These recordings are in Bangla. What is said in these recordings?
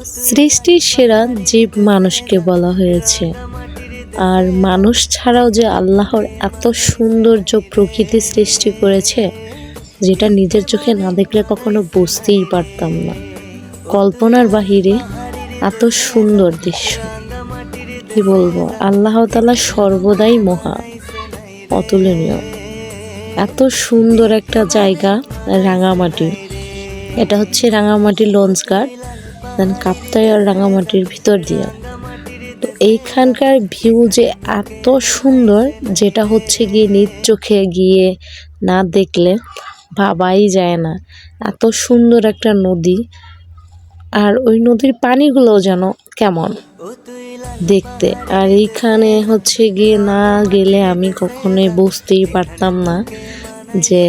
সৃষ্টির সেরা জীব মানুষকে বলা হয়েছে। আর মানুষ ছাড়াও যে আল্লাহর এত সৌন্দর্য প্রকৃতি সৃষ্টি করেছে, যেটা নিজের চোখে না দেখলে কখনো বুঝতেই পারতাম না। কল্পনার বাহিরে এত সুন্দর দৃশ্য। কি বলব, আল্লাহ তালা সর্বদাই মহা, অতুলনীয়। এত সুন্দর একটা জায়গা রাঙামাটি। এটা হচ্ছে রাঙামাটি লঞ্চ ঘাট দেন কাপ্তাই আর রাঙামাটির ভিতর দিয়ে। তো এইখানকার ভিউ যে এত সুন্দর, যেটা হচ্ছে গিয়ে নিজ চোখে গিয়ে না দেখলে ভাবাই যায় না। এত সুন্দর একটা নদী। আর ওই নদীর পানিগুলোও যেন কেমন দেখতে। আর এইখানে হচ্ছে গিয়ে না গেলে আমি কখনোই বুঝতেই পারতাম না যে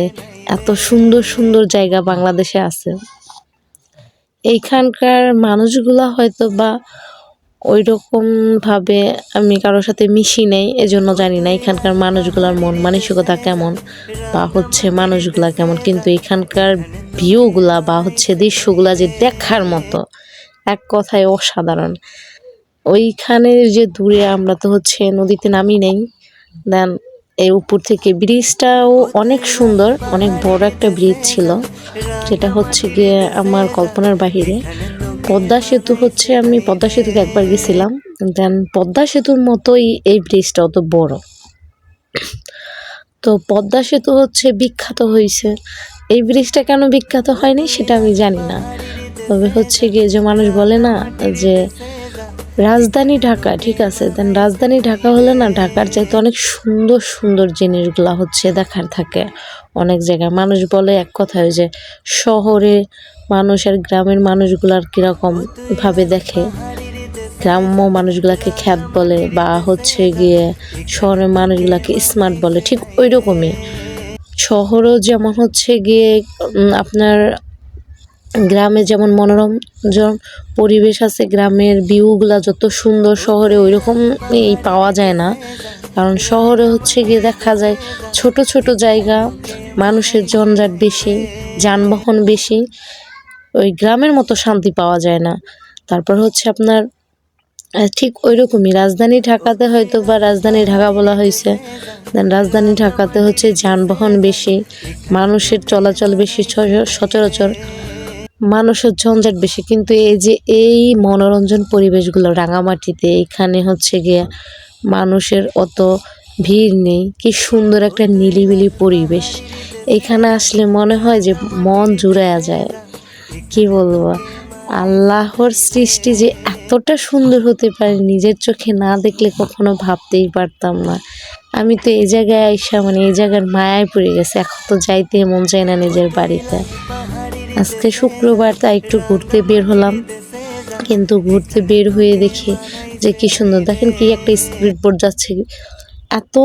এত সুন্দর সুন্দর জায়গা বাংলাদেশে আছে। এইখানকার মানুষগুলা হয়তো বা ওই রকম ভাবে আমি কারোর সাথে মিশি নেই, এজন্য জানি না এখানকার মানুষগুলার মন মানসিকতা কেমন বা হচ্ছে মানুষগুলা কেমন। কিন্তু এখানকার ভিউগুলা বা হচ্ছে দৃশ্যগুলা যে দেখার মতো, এক কথায় অসাধারণ। ওইখানে যে দূরে আমরা তো হচ্ছে নদীতে নামি নেই, দেন এর উপর থেকে ব্রিজটাও অনেক সুন্দর, অনেক বড় একটা ব্রিজ ছিল। যেটা হচ্ছে গিয়ে আমার কল্পনার বাহিরে। পদ্মা সেতু হচ্ছে আমি পদ্মা সেতুতে একবার গেছিলাম। দেন পদ্মা সেতুর মতোই এই ব্রিজটা অত বড়। তো পদ্মা সেতু হচ্ছে বিখ্যাত হয়েছে। এই ব্রিজটা কেন বিখ্যাত হয়নি সেটা আমি জানি না। তবে হচ্ছে গিয়ে যে মানুষ বলে না যে রাজধানী ঢাকা, ঠিক আছে? দেন রাজধানী ঢাকা হলে না, ঢাকার চাইতে অনেক সুন্দর সুন্দর জিনিসগুলা হচ্ছে দেখার থাকে। অনেক জায়গায় মানুষ বলে এক কথায় যে শহরে মানুষ আর গ্রামের মানুষগুলার কীরকম ভাবে দেখে। গ্রাম্য মানুষগুলাকে খ্যাত বলে বা হচ্ছে গিয়ে শহরের মানুষগুলাকে স্মার্ট বলে, ঠিক ওই রকমই শহরও যেমন হচ্ছে গিয়ে আপনার গ্রামে যেমন মনোরম পরিবেশ আছে, গ্রামের ভিউগুলা যত সুন্দর শহরে ওই রকম এই পাওয়া যায় না। কারণ শহরে হচ্ছে গিয়ে দেখা যায় ছোট ছোট জায়গা, মানুষের জঞ্জাট বেশি, যানবাহন বেশি, ওই গ্রামের মতো শান্তি পাওয়া যায় না। তারপর হচ্ছে আপনার ঠিক ওই রকমই রাজধানী ঢাকাতে হয়তো বা রাজধানী ঢাকা বলা হয়েছে, দেন রাজধানী ঢাকাতে হচ্ছে যানবাহন বেশি, মানুষের চলাচল বেশি সচরাচর। মানুষের ঝঞ্ঝাট বেশি, কিন্তু এই যে এই মনোরঞ্জন পরিবেশগুলো রাঙামাটিতে, এখানে হচ্ছে গিয়ে মানুষের অত ভিড় নেই। কি সুন্দর একটা নিলিবিলি পরিবেশ। এখানে আসলে মনে হয় যে মন জুড়ায়া যায়। কি বলব? আল্লাহর সৃষ্টি যে এতটা সুন্দর হতে পারে নিজের চোখে না দেখলে কখনো ভাবতেই পারতাম না। আমি তো এই জায়গায় আইসা মানে এই জায়গার মায়ায় পড়ে গেছে। এখন তো যাইতে মন চায় না নিজের বাড়িতে। আজকে শুক্রবার, তাই একটু ঘুরতে বের হলাম। কিন্তু ঘুরতে বের হয়ে দেখি যে কি সুন্দর। দেখেন কি একটা স্পিড বোর্ড যাচ্ছে। এত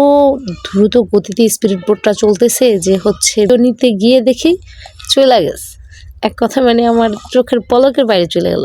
দ্রুত গতিতে স্পিড বোর্ডটা চলতেছে যে হচ্ছে নিতে গিয়ে দেখি চলে গেছে। এক কথা মানে আমার চোখের পলকের বাইরে চলে গেল।